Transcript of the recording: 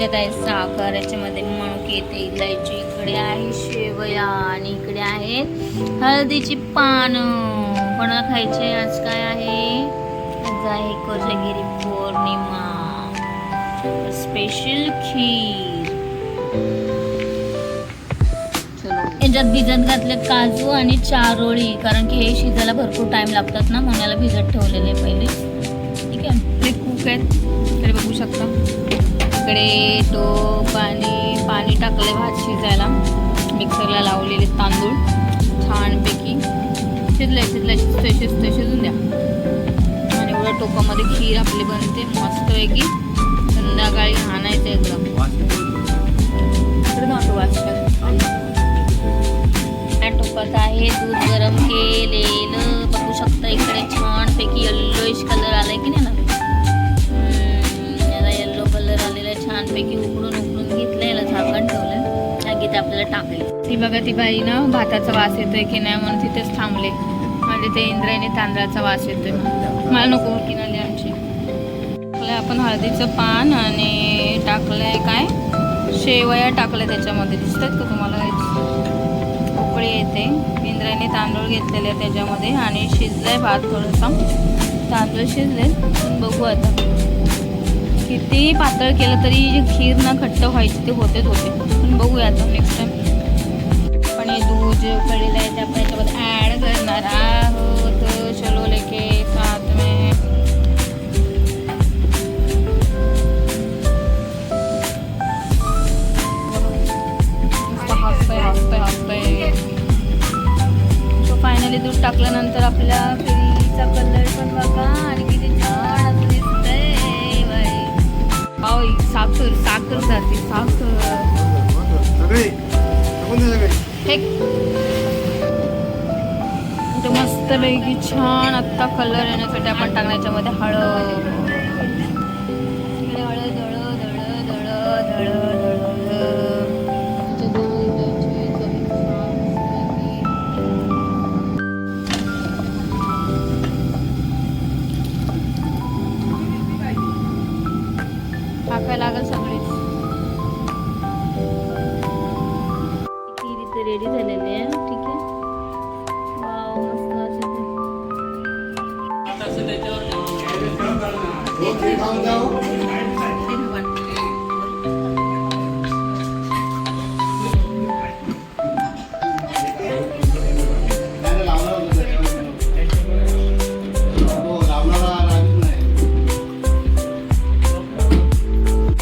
याच्यात आहे साखर याच्यामध्ये मणके ते इलायची इकडे आहे शेवया आणि इकडे आहे हळदीची पानं. कोणाला खायचे आज काय आहे? आज आहे कोजागिरी पौर्णिमा. स्पेशल खीर. चलो याच्यात भिजत घातले काजू आणि चारोळी कारण की हे शिजायला भरपूर टाइम लागतात ना म्हणून याला भिजत ठेवलेले पहिले. ठीक आहे? ते कुक आहेत. तरी बघू शकता. इकडे टोप आणि पाणी टाकले भात शिजायला. मिक्सरला लावलेले तांदूळ. छानपैकी शिजले शिजले शिजते शिजते शिजून द्या. आणि एवढ्या टोपामध्ये खीर आपली बनते. मस्तपैकी संध्याकाळी आणायचं एकदम. इकडे नव्हतं वाचतात या टोपात आहे दूध गरम केले आहे उकडून उकडून घेतलं याला झाकण ठेवलं. की ते आपल्याला टाकले. ती बघा ती बाई ना भाताचा वास येतोय की नाही म्हणून तिथेच थांबले. म्हणजे ते इंद्रायणी तांदळाचा वास येतोय. मला नको की नाही आमची. आपण हळदीचं पान आणि टाकलंय काय? शेवया टाकल्या त्याच्यामध्ये. दिसतात का तुम्हाला उकळी येते. इंद्रायणी तांदूळ घेतलेले आहे त्याच्यामध्ये आणि शिजलाय भात थोडासा. तांदूळ शिजले बघू आता. किती पातळ केलं तरी जे खीर ना घट्ट व्हायची ते होतेच होते. पण बघूया आता नेक्स्ट टाइम पण हे दूध जे उकळलेलं आहे ते आपण याच्यामध्ये ॲड करणार आहोत. चलो लेके साथ में. फायनली दूध टाकल्यानंतर आपल्या फिरीचा कलर पण बघा आणि किती छान जाते. म्हणजे मस्त पैकी छान आत्ता कलर येण्यासाठी आपण टाकण्याच्या मध्ये हळद हळद हळद हळद हळद हळद. टाकायला लागेल सगळं. 可以。